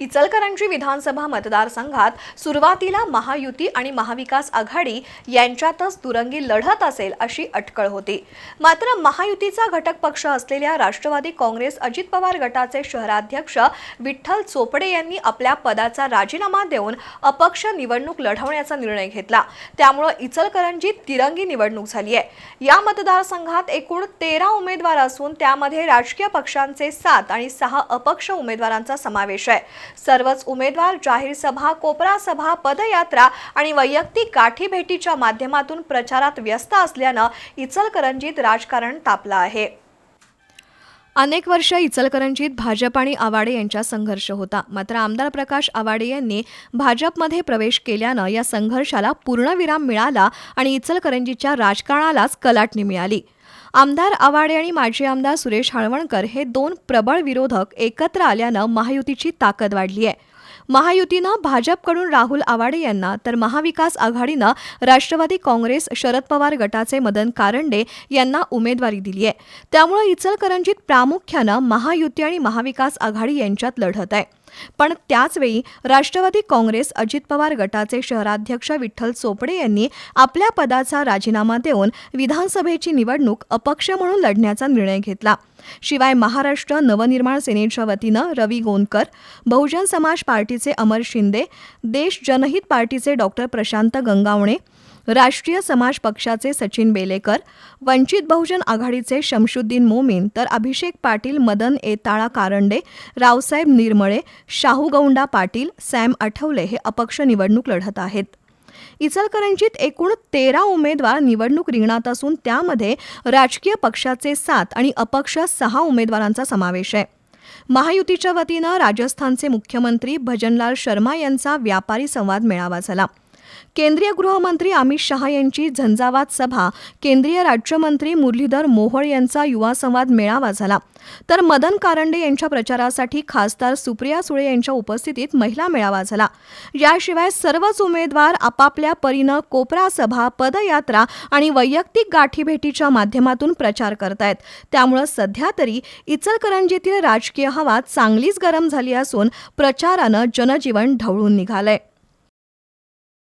इचलकरंजी विधानसभा मतदारसंघात सुरुवातीला महायुती आणि महाविकास आघाडी यांच्यातच दुरंगी लढत असेल अशी अटकळ होती. मात्र महायुतीचा घटक पक्ष असलेल्या राष्ट्रवादी काँग्रेस अजित पवार गटाचे शहराध्यक्ष विठ्ठल चोपडे यांनी आपल्या पदाचा राजीनामा देऊन अपक्ष निवडणूक लढवण्याचा निर्णय घेतला. त्यामुळं इचलकरंजीत तिरंगी निवडणूक झाली आहे. या मतदारसंघात एकूण तेरा उमेदवार असून त्यामध्ये राजकीय पक्षांचे सात आणि सहा अपक्ष उमेदवारांचा समावेश आहे. सर्वच उमेदवार जाहीर सभा कोपरा सभा पदयात्रा आणि वैयक्तिक गाठी भेटीच्या माध्यमातून प्रचारात व्यस्त असल्यानं इचलकरंजीत राजकारण तापलं आहे. अनेक वर्ष इचलकरंजीत भाजप आणि आवाडे यांचा संघर्ष होता. मात्र आमदार प्रकाश आवाडे यांनी भाजपमध्ये प्रवेश केल्यानं या संघर्षाला पूर्णविराम मिळाला आणि इचलकरंजीच्या राजकारणालाच कलाटणी मिळाली. आमदार आवाडे आणि माजी आमदार सुरेश हाळवणकर हे दोन प्रबळ विरोधक एकत्र आल्यानं महायुतीची ताकद वाढली आहे. महायुतीनं भाजपकडून राहुल आवाडे यांना तर महाविकास आघाडीनं राष्ट्रवादी काँग्रेस शरद पवार गटाचे मदन कारंडे यांना उमेदवारी दिली आहे. त्यामुळे इचलकरंजीत प्रामुख्यानं महायुती आणि महाविकास आघाडी यांच्यात लढत आहे. पण त्याचवेळी राष्ट्रवादी काँग्रेस अजित पवार गटाचे शहराध्यक्ष विठ्ठल चोपडे यांनी आपल्या पदाचा राजीनामा देऊन विधानसभेची निवडणूक अपक्ष म्हणून लढण्याचा निर्णय घेतला. शिवाय महाराष्ट्र नवनिर्माण सेनेच्या वतीनं रवी गोंदकर बहुजन समाज पार्टीचे अमर शिंदे देश जनहित पार्टीचे डॉक्टर प्रशांत गंगावणे राष्ट्रीय समाज पक्षाचे सचिन बेलेकर वंचित बहुजन आघाडीचे शमशुद्दीन मोमीन तर अभिषेक पाटील मदन एताळा कारंडे रावसाहेब निर्मळे शाहूगौंडा पाटील सॅम आठवले हे अपक्ष निवडणूक लढत आहेत. इचलकरंजीत एकूण तेरा उमेदवार निवडणूक रिंगणात असून त्यामध्ये राजकीय पक्षाचे सात आणि अपक्ष सहा उमेदवारांचा समावेश आहे. महायुतीच्या वतीनं राजस्थानचे मुख्यमंत्री भजनलाल शर्मा यांचा व्यापारी संवाद मेळावा झाला. केंद्रीय गृहमंत्री अमित शहा यांची झंझावात सभा केंद्रीय राज्यमंत्री मुरलीधर मोहोळ यांचा युवा संवाद मेळावा झाला. तर मदन कारंडे यांच्या प्रचारासाठी खासदार सुप्रिया सुळे यांच्या उपस्थितीत महिला मेळावा झाला. याशिवाय सर्वच उमेदवार आपापल्या परीनं कोपरा सभा पदयात्रा आणि वैयक्तिक गाठीभेटीच्या माध्यमातून प्रचार करतायत. त्यामुळं सध्या तरी इचलकरंजीतील राजकीय हवा चांगलीच गरम झाली असून प्रचारानं जनजीवन ढवळून निघालंय.